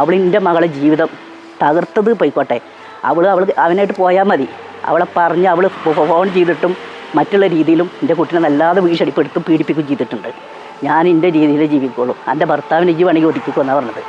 അവൾ എന്റെ മകളെ ജീവിതം തകർത്തത് പോയിക്കോട്ടെ. അവൾ അവൾ അവനായിട്ട് പോയാൽ മതി. അവളെ പറഞ്ഞ് അവൾ ഫോൺ ചെയ്തിട്ടും മറ്റുള്ള രീതിയിലും എന്റെ കുട്ടീനെ നല്ലാതെ വീശടിപ്പെടുത്തും പീഡിപ്പിക്കുകയും ചെയ്തിട്ടുണ്ട്. ഞാൻ എന്റെ രീതിയിൽ ജീവിക്കുള്ളൂ. എന്റെ ഭർത്താവിനെ ഈ വേണമെങ്കിൽ ഒതുക്കിക്കുമെന്നാണ് പറഞ്ഞത്.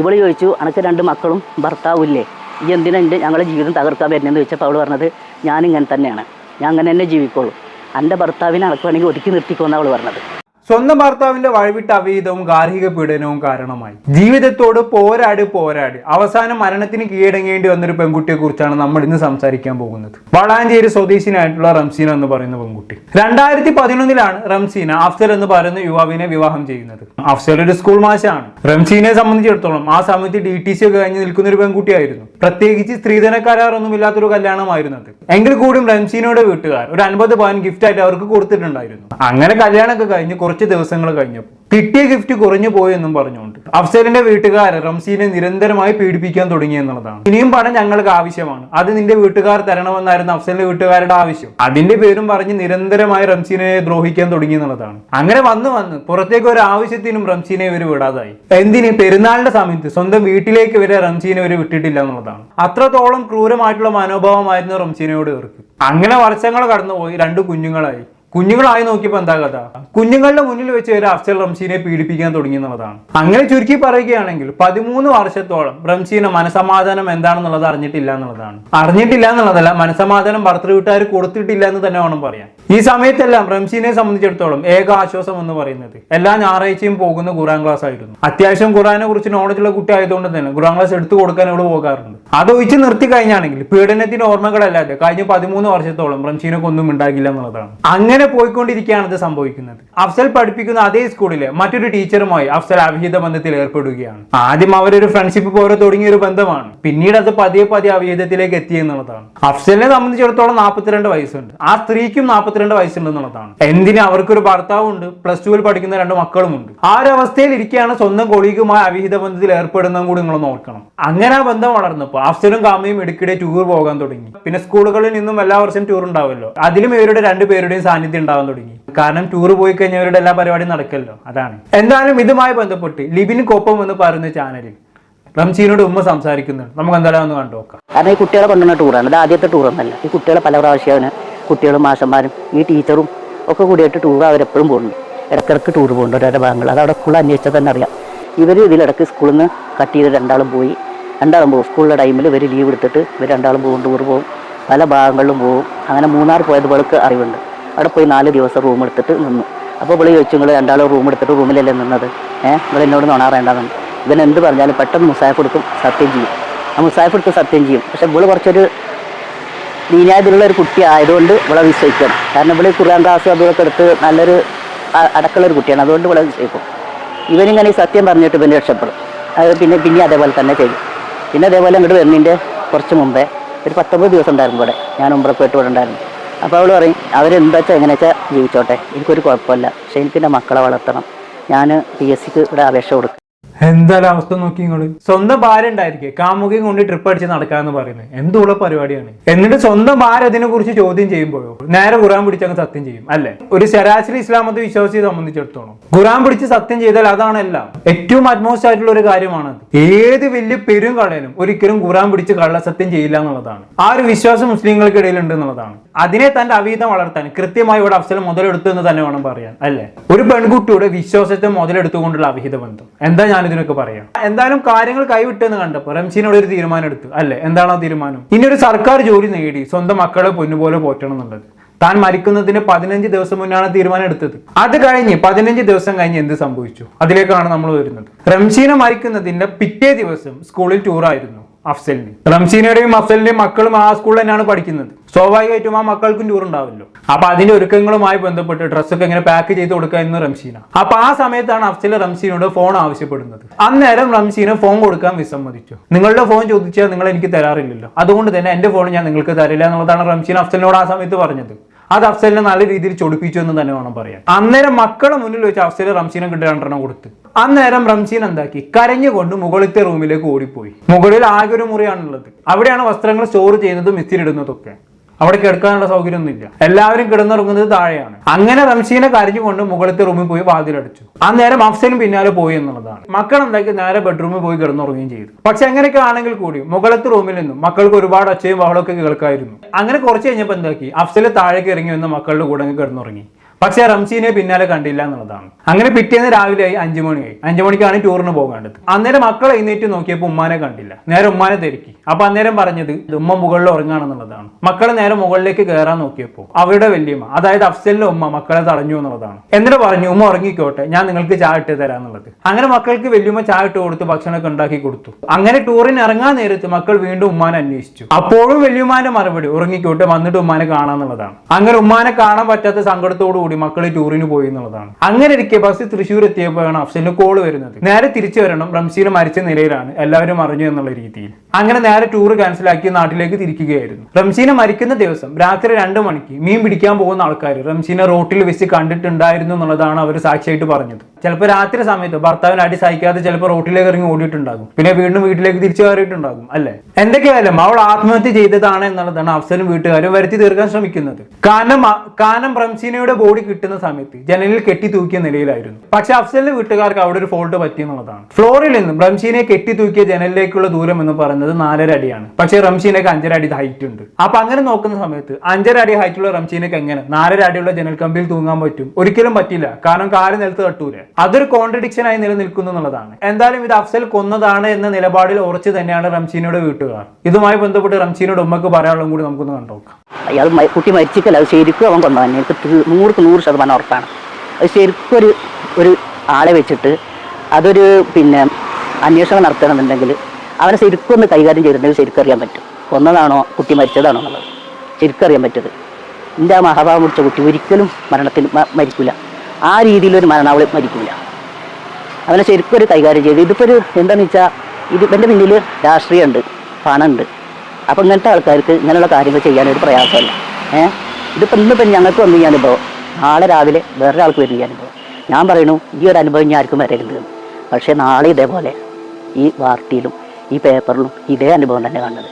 ഇവൾ ചോദിച്ചു അനക്ക് രണ്ട് മക്കളും ഭർത്താവും ഇല്ലേ? ഈ എന്തിനാ എന്റെ ഞങ്ങളുടെ ജീവിതം തകർക്കാൻ വരുന്നതെന്ന് ചോദിച്ചപ്പോൾ അവൾ പറഞ്ഞത് ഞാനിങ്ങനെ തന്നെയാണ്. ഞാൻ അങ്ങനെ തന്നെ ജീവിക്കുള്ളൂ. എന്റെ ഭർത്താവിനെ അനക്ക് വേണമെങ്കിൽ ഒതുക്കി നിർത്തിക്കുമെന്നാണ് അവൾ പറഞ്ഞത്. സ്വന്തം ഭർത്താവിന്റെ വഴിവിട്ട അവീതവും ഗാർഹിക പീഡനവും കാരണമായി. ജീവിതത്തോട് പോരാടി പോരാടി. അവസാനം മരണത്തിന് കീഴടങ്ങേണ്ടി വന്നൊരു പെൺകുട്ടിയെ കുറിച്ചാണ് നമ്മൾ ഇന്ന് സംസാരിക്കാൻ പോകുന്നത്. വളാഞ്ചേരി സ്വദേശിനായിട്ടുള്ള റംസീന എന്ന് പറയുന്ന പെൺകുട്ടി. രണ്ടായിരത്തി പതിനൊന്നിലാണ് റംസീന അഫ്സൽ എന്ന് പറയുന്ന യുവാവിനെ വിവാഹം ചെയ്യുന്നത്. അഫ്സൽ ഒരു സ്കൂൾ മാഷാണ്. റംസീനെ സംബന്ധിച്ചിടത്തോളം ആ സമയത്ത് ഡി ടി സി ഒക്കെ കഴിഞ്ഞ് നിൽക്കുന്ന ഒരു പെൺകുട്ടിയായിരുന്നു. പ്രത്യേകിച്ച് സ്ത്രീധന കരാറൊന്നും ഇല്ലാത്തൊരു കല്യാണമായിരുന്നു അത് എങ്കിൽ കൂടിയും റംസീനയുടെ വീട്ടുകാർ ഒരു അൻപത് പവൻ ഗിഫ്റ്റ് ആയിട്ട് അവർക്ക് കൊടുത്തിട്ടുണ്ടായിരുന്നു. അങ്ങനെ കല്യാണമൊക്കെ കഴിഞ്ഞ് കുറച്ച് ദിവസങ്ങൾ കഴിഞ്ഞപ്പോൾ കിട്ടിയ ഗിഫ്റ്റ് കുറഞ്ഞു പോയെന്നും പറഞ്ഞുകൊണ്ട് അഫ്സലിന്റെ വീട്ടുകാർ റംസീനെ നിരന്തരമായി പീഡിപ്പിക്കാൻ തുടങ്ങി എന്നുള്ളതാണ്. ഇനിയും പണം ഞങ്ങൾക്ക് ആവശ്യമാണ്. അത് നിന്റെ വീട്ടുകാർ തരണമെന്നായിരുന്നു അഫ്സലിന്റെ വീട്ടുകാരുടെ ആവശ്യം. അതിന്റെ പേരും പറഞ്ഞ് നിരന്തരമായി റംസീനെ ദ്രോഹിക്കാൻ തുടങ്ങി എന്നുള്ളതാണ്. അങ്ങനെ വന്ന് വന്ന് പുറത്തേക്ക് ഒരു ആവശ്യത്തിനും റംസീനെ ഇവർ വിടാതായി. എന്തിന്? പെരുന്നാളിന്റെ സമയത്ത് സ്വന്തം വീട്ടിലേക്ക് വരെ റംസീനെ ഇവർ വിട്ടിട്ടില്ല എന്നുള്ളതാണ്. അത്രത്തോളം ക്രൂരമായിട്ടുള്ള മനോഭാവമായിരുന്നു റംസീനയോട് ഇവർക്ക്. അങ്ങനെ വർഷങ്ങൾ കടന്നുപോയി രണ്ട് കുഞ്ഞുങ്ങളായി. കുഞ്ഞുങ്ങളായി നോക്കിയപ്പോൾ എന്താ കഥ? കുഞ്ഞുങ്ങളുടെ മുന്നിൽ വെച്ച് ഒരു അഫ്സൽ റംസീനെ പീഡിപ്പിക്കാൻ തുടങ്ങി എന്നുള്ളതാണ്. അങ്ങനെ ചുരുക്കി പറയുകയാണെങ്കിൽ പതിമൂന്ന് വർഷത്തോളം റംസീന മനസമാധാനം എന്താണെന്നുള്ളത് അറിഞ്ഞിട്ടില്ല എന്നുള്ളതാണ്. അറിഞ്ഞിട്ടില്ല എന്നുള്ളതല്ല മനസമാധാനം ഭർത്തൃ വീട്ടുകാർ കൊടുത്തിട്ടില്ല എന്ന് തന്നെ വേണം പറയാൻ. ഈ സമയത്തെല്ലാം റംസീനെ സംബന്ധിച്ചിടത്തോളം ഏക ആശ്വാസം എന്ന് പറയുന്നത് എല്ലാ ഞായറാഴ്ചയും പോകുന്ന ഖുറാൻ ക്ലാസ് ആയിരുന്നു. അത്യാവശ്യം ഖുറാനെ കുറിച്ച് നോളജുള്ള കുട്ടി ആയതുകൊണ്ട് തന്നെ ഖുറാൻ ക്ലാസ് എടുത്തു കൊടുക്കാൻ ഇവിടെ പോകാറുണ്ട്. അത് ഒഴിച്ച് നിർത്തി കഴിഞ്ഞാണെങ്കിൽ പീഡനത്തിന്റെ ഓർമ്മകളല്ലാതെ കഴിഞ്ഞ പതിമൂന്ന് വർഷത്തോളം റംസീനൊക്കെ ഒന്നും ഉണ്ടാകില്ല എന്നുള്ളതാണ്. അങ്ങനെ പോയിക്കൊണ്ടിരിക്കുകയാണ് ഇത് സംഭവിക്കുന്നത്. അഫ്സൽ പഠിപ്പിക്കുന്ന അതേ സ്കൂളിലെ മറ്റൊരു ടീച്ചറുമായി അഫ്സൽ അവിഹിത ബന്ധത്തിൽ ഏർപ്പെടുകയാണ്. ആദ്യം അവരൊരു ഫ്രണ്ട്ഷിപ്പ് പോലെ തുടങ്ങിയ ഒരു ബന്ധമാണ്. പിന്നീട് അത് പതിയെ പതിയെ അവിഹിതത്തിലേക്ക് എത്തി എന്നുള്ളതാണ്. അഫ്സലിനെ സംബന്ധിച്ചിടത്തോളം നാൽപ്പത്തിരണ്ട് വയസ്സുണ്ട്. ആ സ്ത്രീക്കും നാൽപ്പത്തിരണ്ട് വയസ്സുണ്ട് എന്നുള്ളതാണ് എന്തിന് അവർക്കൊരു ഭർത്താവുണ്ട് പ്ലസ് ടുവിൽ പഠിക്കുന്ന രണ്ട് മക്കളുമുണ്ട്. ആ ഒരു അവസ്ഥയിൽ ഇരിക്കുകയാണ് സ്വന്തം കൊളീഗുമായി അവിഹിത ബന്ധത്തിൽ ഏർപ്പെടുന്നതും കൂടി നിങ്ങൾ നോക്കണം. അങ്ങനെ ആ ബന്ധം വളർന്നപ്പോൾ അഫ്സലും കാമയും ഇടയ്ക്കിടെ ടൂർ പോകാൻ തുടങ്ങി. പിന്നെ സ്കൂളുകളിൽ നിന്നും എല്ലാ വർഷവും ടൂർ ഉണ്ടാവുമല്ലോ അതിലും ഇവരുടെ രണ്ടുപേരുടെയും സാന്നിധ്യം ഉണ്ടാവാൻ തുടങ്ങി. കാരണം ടൂർ പോയി കഴിഞ്ഞാൽ ഇവരുടെ എല്ലാ പരിപാടിയും നടക്കല്ലോ അതാണ്. എന്തായാലും ഇതുമായി ബന്ധപ്പെട്ട് ലിബിൻ കൊപ്പം എന്ന് പറയുന്ന ചാനലിൽ റംസീനോട് ഉമ്മ സംസാരിക്കുന്നുണ്ട്. നമുക്ക് എന്തായാലും ഒന്ന് കണ്ടു നോക്കാം കാരണം ഈ കുട്ടികളെ കൊണ്ടുവന്ന ടൂറാണ് ഇത് ആദ്യത്തെ ടൂറൊന്നല്ല ഈ കുട്ടികളെ പല പ്രാവശ്യമാണ് കുട്ടികളും മാഷന്മാരും ഈ ടീച്ചറും ഒക്കെ കൂടിയിട്ട് ടൂർ അവരെപ്പോഴും പോകുന്നുണ്ട് ഇടക്കിടക്ക് ടൂർ പോകുന്നുണ്ട് ഓരോ ഭാഗങ്ങൾ. അത് അവിടെ സ്കൂളിൽ അന്വേഷിച്ചാൽ തന്നെ അറിയാം. ഇവർ ഇതിലിടയ്ക്ക് സ്കൂളിൽ നിന്ന് കട്ട് ചെയ്ത് രണ്ടാളും പോയി. രണ്ടാളും പോകും. സ്കൂളിലെ ടൈമിൽ ഇവർ ലീവ് എടുത്തിട്ട് ഇവർ രണ്ടാളും പോകും ടൂർ പോകും. പല ഭാഗങ്ങളിലും പോകും. അങ്ങനെ മൂന്നാർ പോയത് ഇവൾക്ക് അറിവുണ്ട്. അവിടെ പോയി നാല് ദിവസം റൂം എടുത്തിട്ട് നിന്നു. അപ്പോൾ ഇവിടെ ചോദിച്ചു നിങ്ങൾ രണ്ടാളും റൂം എടുത്തിട്ട് റൂമിലല്ലേ നിന്നത്? ഏഹ് നിങ്ങൾ എന്നോട് നുണാറേണ്ടതെന്ന് ഇവൻ എന്ത് പറഞ്ഞാലും പെട്ടെന്ന് മുസാഫ് എടുക്കും സത്യം ചെയ്യും. ആ മുസാഫ് എടുത്ത് സത്യം ചെയ്യും. പക്ഷെ ഇവൾ കുറച്ചൊരു ദീനായതിലുള്ള ഒരു കുട്ടി ആയതുകൊണ്ട് ഇവളെ വിശ്വസിക്കും. കാരണം ഇവിടെ ഖുർആൻ ക്ലാസ് അതുമൊക്കെ എടുത്ത് നല്ലൊരു അടക്കമുള്ള ഒരു കുട്ടിയാണ്. അതുകൊണ്ട് ഇവളെ വിശ്വസിക്കും. ഇവനിങ്ങനെ സത്യം പറഞ്ഞിട്ട് ഇവന് രക്ഷപ്പെടും. അത് പിന്നെ പിന്നെ അതേപോലെ തന്നെ ചെയ്യും. പിന്നെ അതേപോലെ ഇങ്ങോട്ട് വരുന്നതിന്റെ കുറച്ച് മുമ്പേ ഒരു പത്തൊമ്പത് ദിവസം ഉണ്ടായിരുന്നു ഇവിടെ. ഞാൻ ഉമ്പ്രപ്പോയിട്ട് ഇവിടെ ഉണ്ടായിരുന്നു. അപ്പോൾ അവൾ പറയും അവരെന്താ വെച്ചാൽ എങ്ങനെ വെച്ചാൽ ജീവിച്ചോട്ടെ? എനിക്കൊരു കുഴപ്പമില്ല. പക്ഷേ എനിക്ക് എന്റെ മക്കളെ വളർത്തണം. ഞാൻ പി എസ് സിക്ക് ഇവിടെ അപേക്ഷ കൊടുക്കും എന്തായാലും അവസ്ഥ നോക്കി നിങ്ങൾ സ്വന്തം ഭാര്യ ഉണ്ടായിരിക്കെ. കാമുകയും കൊണ്ട് ട്രിപ്പ് അടിച്ച് നടക്കാന്ന് പറയുന്നത്. എന്തുള്ള പരിപാടിയാണ്. എന്നിട്ട് സ്വന്തം ഭാര്യ അതിനെ കുറിച്ച് ചോദ്യം ചെയ്യുമ്പോഴോ? നേരെ ഖുറാൻ പിടിച്ചങ്ങ് സത്യം ചെയ്യും അല്ലെ? ഒരു ശരാശരി ഇസ്ലാം മത വിശ്വാസിയെ സംബന്ധിച്ചിടത്തോളം. ഖുറാൻ പിടിച്ച് സത്യം ചെയ്താൽ അതാണ് എല്ലാം. ഏറ്റവും അറ്റ്മോസ്റ്റ് ആയിട്ടുള്ള ഒരു കാര്യമാണ് ഏത് വലിയ പെരും കടയിലും ഒരിക്കലും ഖുറാൻ പിടിച്ച് കള്ള സത്യം ചെയ്യില്ല എന്നുള്ളതാണ്. ആ ഒരു വിശ്വാസം മുസ്ലിങ്ങൾക്കിടയിൽ ഉണ്ട് എന്നുള്ളതാണ്. അതിനെ തന്റെ അവീതം വളർത്താൻ കൃത്യമായി ഇവിടെ അവസരം മുതലെടുത്തു എന്ന് തന്നെ വേണം പറയാൻ അല്ലെ? ഒരു പെൺകുട്ടിയുടെ വിശ്വാസത്തെ മുതലെടുത്തുകൊണ്ടുള്ള അവിഹിത ബന്ധം. എന്താ ഞാൻ ഇതിനൊക്കെ പറയാം എന്തായാലും കാര്യങ്ങൾ കൈവിട്ടെന്ന് കണ്ടപ്പോൾ റംസീനോട് ഒരു തീരുമാനം എടുത്തു. അല്ലെ? എന്താണ് ആ തീരുമാനം? ഇനി ഒരു സർക്കാർ ജോലി നേടി സ്വന്തം മക്കളെ പൊന്നുപോലെ പോറ്റണം എന്നുള്ളത് താൻ മരിക്കുന്നതിന് പതിനഞ്ച് ദിവസം മുന്നാണ് തീരുമാനം എടുത്തത്. അത് കഴിഞ്ഞ് പതിനഞ്ച് ദിവസം കഴിഞ്ഞ് എന്ത് സംഭവിച്ചു? അതിലേക്കാണ് നമ്മൾ വരുന്നത്. റംസീന മരിക്കുന്നതിന്റെ പിറ്റേ ദിവസം സ്കൂളിൽ ടൂറായിരുന്നു അഫ്സലിന്. റംസീനയുടെയും അഫ്സലിന്റെയും മക്കളും ആ സ്കൂളിൽ തന്നെയാണ് പഠിക്കുന്നത്. സ്വാഭാവികമായിട്ടും ആ മക്കൾക്കും ടൂർ ഉണ്ടാവല്ലോ. അപ്പൊ അതിന്റെ ഒരുക്കങ്ങളുമായി ബന്ധപ്പെട്ട് ഡ്രസ്സൊക്കെ എങ്ങനെ പാക്ക് ചെയ്ത് കൊടുക്കുക എന്ന് റംസീന. അപ്പൊ ആ സമയത്താണ് അഫ്സൽ റംസീനോട് ഫോൺ ആവശ്യപ്പെടുന്നത്. അന്നേരം റംസീന ഫോൺ കൊടുക്കാൻ വിസമ്മതിച്ചു. നിങ്ങളുടെ ഫോൺ ചോദിച്ചാൽ നിങ്ങൾ എനിക്ക് തരാറില്ലല്ലോ. അതുകൊണ്ട് തന്നെ എന്റെ ഫോൺ ഞാൻ നിങ്ങൾക്ക് തരില്ല എന്നുള്ളതാണ് റംസീൻ അഫ്സലിനോട് ആ സമയത്ത് പറഞ്ഞത്. അത് അഫ്സലിനെ നല്ല രീതിയിൽ ചൊടിപ്പിച്ചു എന്ന് തന്നെ വേണം പറയാൻ. അന്നേരം മക്കളെ മുന്നിൽ വെച്ച് അഫ്സൽ റംസീനെ കിട്ടി രണ്ടെണ്ണം കൊടുത്ത്. അന്നേരം റംസീൻ എന്താക്കി? കരഞ്ഞുകൊണ്ട് മുകളിലത്തെ റൂമിലേക്ക് ഓടിപ്പോയി. മുകളിൽ ആകെ ഒരു മുറിയാണുള്ളത്. അവിടെയാണ് വസ്ത്രങ്ങൾ സ്റ്റോർ ചെയ്യുന്നതും ഇസ്തിരിടുന്നതും ഒക്കെ. അവിടെ കിടക്കാനുള്ള സൗകര്യമൊന്നുമില്ല. എല്ലാവരും കിടന്നിറങ്ങുന്നത് താഴെയാണ്. അങ്ങനെ റംഷീനെ കരഞ്ഞുകൊണ്ട് മുകളിലത്തെ റൂമിൽ പോയി വാതിലടച്ചു. ആ നേരം അഫ്സലും പിന്നാലെ പോയി എന്നുള്ളതാണ്. മക്കൾ എന്താക്കി നേരെ ബെഡ്റൂമിൽ പോയി കിടന്നുറങ്ങുകയും ചെയ്തു. പക്ഷെ അങ്ങനെയൊക്കെ ആണെങ്കിൽ കൂടി മുകളത്തെ റൂമിൽ നിന്നും മക്കൾക്ക് ഒരുപാട് ഒച്ചയും ബഹളമൊക്കെ കേൾക്കായിരുന്നു. അങ്ങനെ കുറച്ച് കഴിഞ്ഞപ്പോൾ എന്താക്കി? അഫ്സൽ താഴേക്ക് ഇറങ്ങി വന്ന് മക്കളുടെ കൂടെ കിടന്നുറങ്ങി. പക്ഷെ റംസീനെ പിന്നാലെ കണ്ടില്ല എന്നുള്ളതാണ്. അങ്ങനെ പിറ്റേന്ന് രാവിലെ ആയി അഞ്ചു മണിയായി. അഞ്ചു മണിക്കാണ് ടൂറിന് പോകേണ്ടത് അന്നേരം മക്കൾ എഴുന്നേറ്റ് നോക്കിയപ്പോൾ ഉമ്മാനെ കണ്ടില്ല. നേരെ ഉമ്മാനെ തിരക്കി. അപ്പൊ അന്നേരം പറഞ്ഞത് ഉമ്മ മുകളിൽ ഉറങ്ങാണെന്നുള്ളതാണ്. മക്കൾ നേരെ മുകളിലേക്ക് കയറാൻ നോക്കിയപ്പോൾ അവരുടെ വല്യമ്മ അതായത് അഫ്സലിന്റെ ഉമ്മ മക്കളെ തടഞ്ഞു എന്നുള്ളതാണ്. എന്നിട്ട് പറഞ്ഞു ഉമ്മ ഉറങ്ങിക്കോട്ടെ ഞാൻ നിങ്ങൾക്ക് ചായ ഇട്ട് തരാന്നുള്ളത് അങ്ങനെ മക്കൾക്ക് വല്യമ്മ ചായ ഇട്ട് കൊടുത്ത് ഭക്ഷണമൊക്കെ ഉണ്ടാക്കി കൊടുത്തു. അങ്ങനെ ടൂറിന് ഇറങ്ങാൻ നേരത്ത് മക്കൾ വീണ്ടും ഉമ്മാനെ അന്വേഷിച്ചു. അപ്പോഴും വല്യമ്മാന്റെ മറുപടി ഉറങ്ങിക്കോട്ടെ വന്നിട്ട് ഉമ്മാനെ കാണാന്നുള്ളതാണ് അങ്ങനെ ഉമ്മാനെ കാണാൻ പറ്റാത്ത സങ്കടത്തോടു കൂടി മക്കൾ ടൂറിന് പോയി എന്നുള്ളതാണ്. അങ്ങനെ ഇരിക്കെ ബസ് തൃശ്ശൂർ എത്തിയപ്പോഴാണ് അഫ്സലിന് കോൾ വരുന്നത്. നേരെ തിരിച്ചു വരണം റംസീന് മരിച്ച നിലയിലാണ്. എല്ലാവരും അറിഞ്ഞു എന്നുള്ള രീതിയിൽ. അങ്ങനെ നേരെ ടൂർ ക്യാൻസലാക്കി നാട്ടിലേക്ക് തിരിക്കുകയായിരുന്നു. റംസീന മരിക്കുന്ന ദിവസം രാത്രി രണ്ട് മണിക്ക് മീൻ പിടിക്കാൻ പോകുന്ന ആൾക്കാർ റംസീനെ റോട്ടിൽ വെച്ച് കണ്ടിട്ടുണ്ടായിരുന്നു എന്നുള്ളതാണ് അവർ സാക്ഷിയായിട്ട് പറഞ്ഞത്. ചിലപ്പോൾ രാത്രി സമയത്ത് ഭർത്താവിന് അടി സഹിക്കാതെ ചിലപ്പോൾ റോട്ടിലേക്ക് ഇറങ്ങി ഓടിയിട്ടുണ്ടാകും. പിന്നെ വീണ്ടും വീട്ടിലേക്ക് തിരിച്ചു കയറിയിട്ടുണ്ടാകും അല്ലെ? എന്തൊക്കെയായാലും അവൾ ആത്മഹത്യ ചെയ്തതാണ് എന്നുള്ളതാണ് അഫ്സലും വീട്ടുകാരും വരുത്തി തീർക്കാൻ ശ്രമിക്കുന്നത്. കാരണം കാനം റംസീനയുടെ ബോഡി കിട്ടുന്ന സമയത്ത് ജനലിൽ കെട്ടി തൂക്കിയ നിലയിലായിരുന്നു. പക്ഷെ അഫ്സലിന്റെ വീട്ടുകാർക്ക് അവിടെ ഒരു ഫോൾട്ട് പറ്റിയെന്നുള്ളതാണ് ഫ്ലോറിൽ നിന്നും ബ്രംസീനെ കെട്ടി തൂക്കിയ ജനലിലേക്കുള്ള ദൂരം എന്ന് പറയുന്നത് നാലര അടിയാണ്. പക്ഷേ റംസീനക്ക് അഞ്ചര അടി ഹൈറ്റ് ഉണ്ട്. അപ്പൊ അങ്ങനെ നോക്കുന്ന സമയത്ത് അഞ്ചര അടി ഹൈറ്റുള്ള റംസീനക്ക് എങ്ങനെ നാലര അടിയുള്ള ജനൽ കമ്പിയിൽ തൂങ്ങാൻ പറ്റും? ഒരിക്കലും പറ്റില്ല. കാരണം കാൽ നിലത്ത് അതൊരു കോൺട്രഡിക്ഷൻ ആയി നിലനിൽക്കുന്നു എന്നുള്ളതാണ്. എന്തായാലും ഇത് അഫ്സൽ കൊന്നതാണ് എന്ന നിലപാടിൽ ഉറച്ചു തന്നെയാണ് റംഷീനയുടെ വീട്ടുകാർ. ഇതുമായി ബന്ധപ്പെട്ട് റംഷീനയുടെ ഉമ്മക്ക് പറയാനുള്ളതും കൂടി നമുക്കൊന്ന് കണ്ടുനോക്കാം. അയാൾ കുട്ടി മരിച്ചിട്ടല്ല അത് ശരിക്കും അവൻ കൊണ്ടു തന്നെ എനിക്ക് നൂറ് നൂറ് ശതമാനം ഉറപ്പാണ്. അത് ശരിക്കും ഒരു ഒരു ആളെ വെച്ചിട്ട് അതൊരു പിന്നെ അന്വേഷണം നടത്തണമെന്നുണ്ടെങ്കിൽ അവനെ ശരിക്കും ഒന്ന് കൈകാര്യം ചെയ്തിട്ടുണ്ടെങ്കിൽ ശരിക്കും അറിയാൻ പറ്റും. കൊന്നതാണോ കുട്ടി മരിച്ചതാണോ എന്നുള്ളത്. ശരിക്കും അറിയാൻ പറ്റത് എന്റെ ആ മഹാഭാവം മുടിച്ച കുട്ടി ഒരിക്കലും മരണത്തിൽ മരിക്കില്ല ആ രീതിയിലൊരു മരണം. അവൾ മരിക്കില്ല അവനെ ശരിക്കും ഒരു കൈകാര്യം ചെയ്തു. ഇതിപ്പോൾ ഒരു എന്താണെന്ന് വെച്ചാൽ ഇത് എന്റെ പിന്നിൽ രാഷ്ട്രീയമുണ്ട് പണമുണ്ട് അപ്പോൾ ഇങ്ങനത്തെ ആൾക്കാർക്ക് ഇങ്ങനെയുള്ള കാര്യങ്ങൾ ചെയ്യാനൊരു പ്രയാസമല്ല. ഏഹ് ഇതിപ്പോൾ ഇന്നിപ്പം ഞങ്ങൾക്ക് വന്നു ഈ അനുഭവം നാളെ രാവിലെ വേറൊരാൾക്ക് വരുന്ന ഈ അനുഭവം ഞാൻ പറയുന്നു ഈ ഒരു അനുഭവം ഞാൻ ആർക്കും വരരുത് പക്ഷേ നാളെ ഇതേപോലെ ഈ വാർത്തയിലും ഈ പേപ്പറിലും ഇതേ അനുഭവം തന്നെ കാണുന്നത്.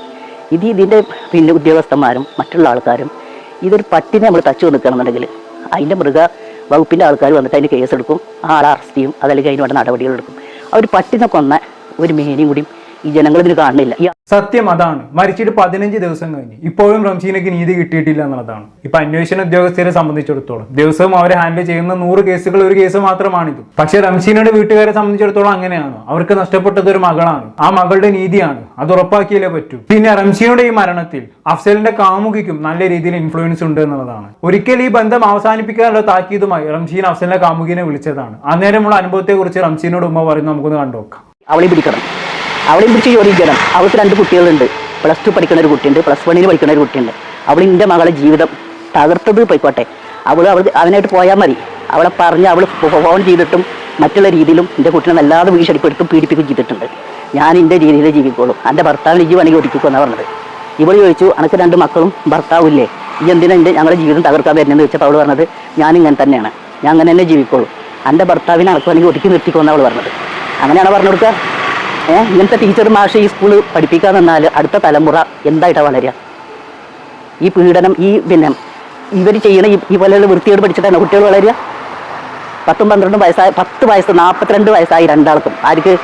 ഇത് ഇതിന്റെ പിന്നെ ഉദ്യോഗസ്ഥന്മാരും മറ്റുള്ള ആൾക്കാരും ഇതൊരു പട്ടിനെ നമ്മൾ തച്ചു നിൽക്കണമെന്നുണ്ടെങ്കിൽ അതിന്റെ മൃഗ വകുപ്പിന്റെ ആൾക്കാർ വന്നിട്ട് അതിന് കേസെടുക്കും ആളെ അറസ്റ്റ് ചെയ്യും. അതല്ലെങ്കിൽ അതിന് വേണ്ട നടപടികളെടുക്കും എടുക്കും. ഒരു പട്ടിനെ കൊന്ന ഒരു മേനിയും കൂടിയും ഈ ജനങ്ങൾ ഇതിന് കാണുന്നില്ല. സത്യം അതാണ്. മരിച്ചിട്ട് പതിനഞ്ച് ദിവസം കഴിഞ്ഞ്. ഇപ്പോഴും റംഷീനക്ക് നീതി കിട്ടിയിട്ടില്ല എന്നുള്ളതാണ്. ഇപ്പൊ അന്വേഷണ ഉദ്യോഗസ്ഥരെ സംബന്ധിച്ചിടത്തോളം. ദിവസവും അവർ ഹാൻഡിൽ ചെയ്യുന്ന നൂറ് കേസുകൾ ഒരു കേസ് മാത്രമാണിത്. പക്ഷെ റംഷീനയുടെ വീട്ടുകാരെ സംബന്ധിച്ചിടത്തോളം അങ്ങനെയാണ്. അവർക്ക് നഷ്ടപ്പെട്ടത് ഒരു മകളാണ്. ആ മകളുടെ നീതിയാണ്. അത് ഉറപ്പാക്കിയാലേ പറ്റൂ. പിന്നെ റംഷീനയുടെ ഈ മരണത്തിൽ അഫ്സലിന്റെ കാമുകിക്കും നല്ല രീതിയിൽ ഇൻഫ്ലുവൻസ് ഉണ്ട് എന്നുള്ളതാണ്. ഒരിക്കൽ ഈ ബന്ധം അവസാനിപ്പിക്കാനുള്ള താക്കീതുമായി റംഷീൻ അഫ്സലിന്റെ കാമുകിനെ വിളിച്ചതാണ്. അന്നേരമുള്ള അനുഭവത്തെ കുറിച്ച് റംഷീനോട് ഉമ്മ പറയുന്നത് നമുക്കൊന്ന് കണ്ടുനോക്കാം. അവളെ പിടിക്കണം. അവളെയും പിടിച്ച് ചെയ്യണം. അവൾക്ക് രണ്ട് കുട്ടികളുണ്ട്. പ്ലസ് ടു പഠിക്കുന്ന ഒരു കുട്ടിയുണ്ട്. പ്ലസ് വണ്ണിന് പഠിക്കുന്ന ഒരു കുട്ടിയുണ്ട്. അവൾ എന്റെ മകളെ ജീവിതം തകർത്തത് പോയിക്കോട്ടെ. അവൾ അവൾ അവനായിട്ട് പോയാൽ മതി. അവളെ പറഞ്ഞ് അവൾ ഫോൺ ചെയ്തിട്ടും മറ്റുള്ള രീതിയിലും എന്റെ കുട്ടിനെ വല്ലാതെ വീശടിപ്പെടുത്തും പീഡിപ്പിക്കുകയും ചെയ്തിട്ടുണ്ട്. ഞാൻ എന്റെ രീതിയിൽ ജീവിക്കുള്ളൂ. എന്റെ ഭർത്താവിന് ഈ പണി ഒതുക്കിക്കുമെന്നാണ് പറഞ്ഞത്. ഇവൾ ചോദിച്ചു അനക്ക് രണ്ട് മക്കളും ഭർത്താവില്ലേ ഈ എന്തിനാ എന്റെ ഞങ്ങളുടെ ജീവിതം തകർക്കാൻ വരുന്നതെന്ന് ചോദിച്ചപ്പോൾ അവൾ പറഞ്ഞത് ഞാൻ ഇങ്ങനെ തന്നെയാണ്. ഞാൻ അങ്ങനെ തന്നെ ജീവിക്കുള്ളൂ. എന്റെ ഭർത്താവിനെ അനക്ക് വേണമെങ്കിൽ ഒടുക്കി നിർത്തിക്കുമെന്നാണ് അവൾ പറഞ്ഞത്. അങ്ങനെയാണ് പറഞ്ഞു കൊടുക്കുക? ഇങ്ങനത്തെ ടീച്ചർ മാഷ് ഈ സ്കൂൾ പഠിപ്പിക്കാൻ നിന്നാൽ അടുത്ത തലമുറ എന്തായിട്ടാണ് വളരുക? ഈ പീഡനം ഈ പിന്നെ ഇവർ ചെയ്യണ ഈ പോലെയുള്ള വൃത്തിയോട് പഠിച്ചിട്ടാണ് കുട്ടികൾ വളരുക? പത്തും പന്ത്രണ്ടും വയസ്സായ പത്ത് വയസ്സ് നാൽപ്പത്തിരണ്ട് വയസ്സായി രണ്ടാൾക്കും. ആർക്ക്?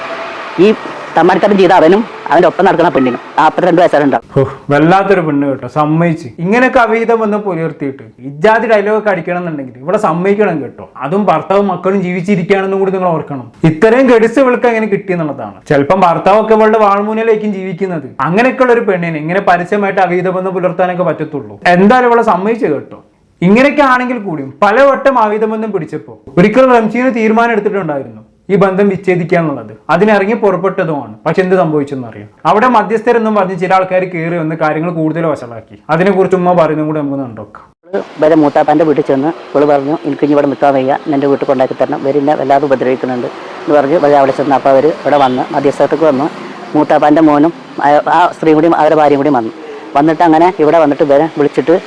ഈ തമ്മാടിത്തരം ചെയ്ത അവനും അവന്റെ ഒപ്പം നടക്കുന്ന പെണ്ണിനും. നാൽപ്പത്തിരണ്ട് ഓ, വല്ലാത്തൊരു പെണ്ണ് കേട്ടോ സമ്മതിച്ച്. ഇങ്ങനെ അവീതം വന്ന് പുലർത്തിയിട്ട് ഇജാതി ഡയലോഗൊക്കെ അടിക്കണം എന്നുണ്ടെങ്കിൽ ഇവിടെ സമ്മതിക്കണം കേട്ടോ. അതും ഭർത്താവും മക്കളും ജീവിച്ചിരിക്കുകയാണെന്നും കൂടി നിങ്ങൾ ഓർക്കണം. ഇത്രയും ഗഡിസ് വിളിക്ക് എങ്ങനെ കിട്ടിയെന്നുള്ളതാണ്. ചിലപ്പം ഭർത്താവൊക്കെ ഇവളുടെ വാൾമൂനയിലേക്കും ജീവിക്കുന്നത്. അങ്ങനെയൊക്കെയുള്ള ഒരു പെണ്ണിനെ ഇങ്ങനെ പരസ്യമായിട്ട് അവീതം വന്ന് പുലർത്താനൊക്കെ പറ്റത്തുള്ളൂ. എന്തായാലും ഇവിടെ സമ്മതിച്ച് കേട്ടോ. ഇങ്ങനെയൊക്കെ ആണെങ്കിൽ കൂടിയും പലവട്ടം ആയുധമെന്നും പിടിച്ചപ്പോൾ ഒരിക്കലും റംസീന് തീരുമാനം എടുത്തിട്ടുണ്ടായിരുന്നു. ഈ ബന്ധം വിച്ഛേദിക്കുക എന്നുള്ളത്. അതിനിറങ്ങി പുറപ്പെട്ടതുമാണ്. പക്ഷെ എന്ത് സംഭവിച്ചെന്ന് അറിയാം. അവിടെ മധ്യസ്ഥരെന്നും പറഞ്ഞ് ചില ആൾക്കാർ കയറി വന്ന് കാര്യങ്ങൾ കൂടുതൽ വഷളാക്കി. അതിനെക്കുറിച്ച് ഉമ്മ പറയുന്നതും കൂടെ നമുക്ക് കണ്ടോക്കാം വരെ മൂത്താപ്പാന്റെ വീട്ടിൽ ചെന്ന് ഇവൾ പറഞ്ഞു എനിക്ക് ഇനി ഇവിടെ നിൽക്കാൻ വയ്യ. എന്റെ വീട്ടിൽ കൊണ്ടാക്കി തരണം. വരില്ല വല്ലാതെ ഉപദ്രവിക്കുന്നുണ്ട്. എന്ന് പറഞ്ഞ് വരെ അവിടെ ചെന്ന് അപ്പോൾ അവർ ഇവിടെ വന്ന് മധ്യസ്ഥത്തേക്ക് വന്നു മൂത്താപ്പാന്റെ മോനും ആ- സ്ത്രീ കൂടിയും അവരുടെ ഭാര്യയും കൂടിയും വന്നു. വന്നിട്ട് അങ്ങനെ ഇവിടെ വന്നിട്ട് വരെ വിളിച്ചിട്ട്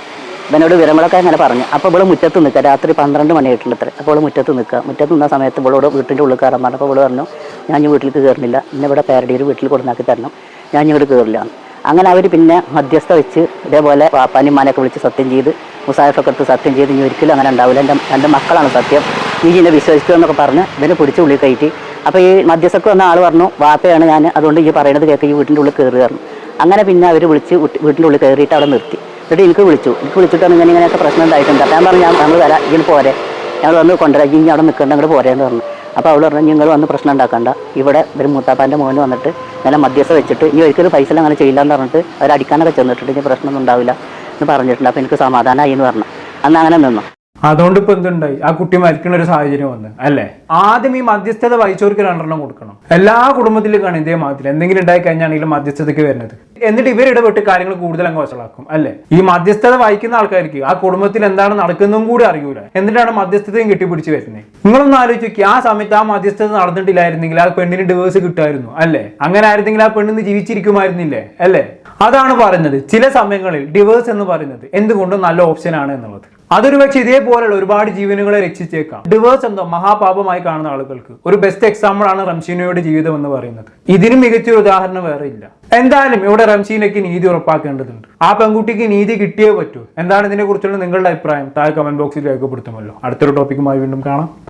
ഇവനോട് വിവരങ്ങളൊക്കെ അങ്ങനെ പറഞ്ഞു. അപ്പോൾ ഇവിടെ മുറ്റത്ത് നിൽക്കുക. രാത്രി പന്ത്രണ്ട് മണിയായിട്ടുണ്ട് അത്ര അപ്പോൾ മുറ്റത്ത് നിൽക്കുക. മുറ്റത്ത് നിന്ന സമയത്ത് ഇവളോട് വീട്ടിന്റെ ഉള്ളിൽ കയറാൻ പറഞ്ഞു. അപ്പോൾ ഇവിടെ പറഞ്ഞു ഞാൻ ഇനി വീട്ടിലേക്ക് കയറുന്നില്ല. ഇന്നെ ഇവിടെ പേരടിയിൽ വീട്ടിൽ കൊടുന്നാക്കി തരണം. ഞാൻ ഇങ്ങോട്ട് കയറില്ല. അങ്ങനെ അവർ പിന്നെ മധ്യസ്ഥ വെച്ച് ഇതേപോലെ പാപ്പാനിമാനൊക്കെ വിളിച്ച് സത്യം ചെയ്ത് മുസാഫൊക്കെ സത്യം ചെയ്ത് ഇനി ഒരിക്കലും അങ്ങനെ ഉണ്ടാവില്ല. എന്റെ എന്റെ മക്കളാണ് സത്യം. നീ ഇതിനെ വിശ്വസിക്കുക എന്നൊക്കെ പറഞ്ഞ് ഇവനെ പിടിച്ച് ഉള്ളിൽ കയറ്റി. അപ്പോൾ ഈ മധ്യസ്ഥക്ക് വന്ന ആൾ പറഞ്ഞു വാപ്പയാണ് ഞാൻ. അതുകൊണ്ട് ഈ പറയുന്നത് കേൾക്കുക ഈ വീട്ടിന്റെ ഉള്ളിൽ കയറി പറഞ്ഞു അങ്ങനെ പിന്നെ അവർ വിളിച്ച് വീട്ടി- വീട്ടിന്റെ ഉള്ളിൽ കയറിയിട്ട് അവിടെ നിർത്തി. എന്നിട്ട് എനിക്ക് വിളിച്ചു. എനിക്ക് വിളിച്ചിട്ടാണ് ഇങ്ങനെ ഇങ്ങനെയൊക്കെ പ്രശ്നം ഉണ്ടായിട്ടുണ്ട്. അപ്പം ഞാൻ പറഞ്ഞു ഞാൻ നമ്മൾ വരാം. ഇങ്ങനെ പോരെ. ഞങ്ങൾ വന്ന് കൊണ്ടുവരാം. ഇനി അവിടെ നിൽക്കണ്ട അങ്ങോട്ട് പോരേന്ന് പറഞ്ഞു. അപ്പോൾ അവൾ പറഞ്ഞു നിങ്ങൾ വന്ന് പ്രശ്നം ഉണ്ടാക്കണ്ട. ഇവിടെ ഒരു മൂത്താപ്പാന്റെ മോന് വന്നിട്ട് ഇങ്ങനെ മധ്യസ്ഥ വെച്ചിട്ട് ഇനി ഒരിക്കലും പൈസ അങ്ങനെ ചെയ്യില്ല എന്ന് പറഞ്ഞിട്ട് അവർ അടിക്കാനൊക്കെ ചെന്നിട്ടുണ്ട്. ഇനി പ്രശ്നമൊന്നും ഉണ്ടാവില്ല എന്ന് പറഞ്ഞിട്ടുണ്ട്. അപ്പോൾ എനിക്ക് സമാധാനമായി എന്ന് പറഞ്ഞു. അന്ന് അങ്ങനെ നിന്നു. അതുകൊണ്ട് ഇപ്പൊ എന്തുണ്ടായി? ആ കുട്ടി മരിക്കുന്ന ഒരു സാഹചര്യം വന്ന് അല്ലേ? ആദ്യം ഈ മധ്യസ്ഥത വഹിച്ചവർക്ക് രണ്ടെണ്ണം കൊടുക്കണം. എല്ലാ കുടുംബത്തിലും കാണും ഇതേ മാതിരി. എന്തെങ്കിലും ഉണ്ടായി കഴിഞ്ഞാണെങ്കിലും മധ്യസ്ഥതയ്ക്ക് വരുന്നത്. എന്നിട്ട് ഇവർ ഇടപെട്ട് കാര്യങ്ങൾ കൂടുതൽ അങ്ങ് വഷളാക്കും അല്ലേ? ഈ മധ്യസ്ഥത വായിക്കുന്ന ആൾക്കാർക്ക് ആ കുടുംബത്തിൽ എന്താണ് നടക്കുന്നതും കൂടി അറിയൂല. എന്നിട്ടാണ് മധ്യസ്ഥതയും കെട്ടിപ്പിടിച്ച് വരുന്നത് നിങ്ങളൊന്ന് ആലോചിച്ച് നോക്കി ആ സമയത്ത് ആ മധ്യസ്ഥത നടന്നിട്ടില്ലായിരുന്നെങ്കിൽ ആ പെണ്ണിന് ഡിവേഴ്സ് കിട്ടുമായിരുന്നു അല്ലേ? അങ്ങനെ ആയിരുന്നെങ്കിൽ ആ പെണ്ണിന് ജീവിച്ചിരിക്കുമായിരുന്നില്ലേ അല്ലേ? അതാണ് പറയുന്നത്. ചില സമയങ്ങളിൽ ഡിവേഴ്സ് എന്ന് പറയുന്നത് എന്തുകൊണ്ടും നല്ല ഓപ്ഷൻ ആണ് എന്നുള്ളത്. അതൊരു പക്ഷെ ഇതേപോലെയുള്ള ഒരുപാട് ജീവനുകളെ രക്ഷിച്ചേക്കാം. ഡിവേഴ്സ് എന്തോ മഹാപാപമായി കാണുന്ന ആളുകൾക്ക് ഒരു ബെസ്റ്റ് എക്സാമ്പിൾ ആണ് റംഷീനയുടെ ജീവിതം എന്ന് പറയുന്നത്. ഇതിനും മികച്ചൊരു ഉദാഹരണം വേറെ ഇല്ല. എന്തായാലും ഇവിടെ റംസീനയ്ക്ക് നീതി ഉറപ്പാക്കേണ്ടതുണ്ട്. ആ പെൺകുട്ടിക്ക് നീതി കിട്ടിയേ പറ്റൂ. എന്താണ് ഇതിനെക്കുറിച്ചുള്ള നിങ്ങളുടെ അഭിപ്രായം? താഴെ കമന്റ് ബോക്സിൽ രേഖപ്പെടുത്തുമല്ലോ. അടുത്തൊരു ടോപ്പിക്കുമായി വീണ്ടും കാണാം.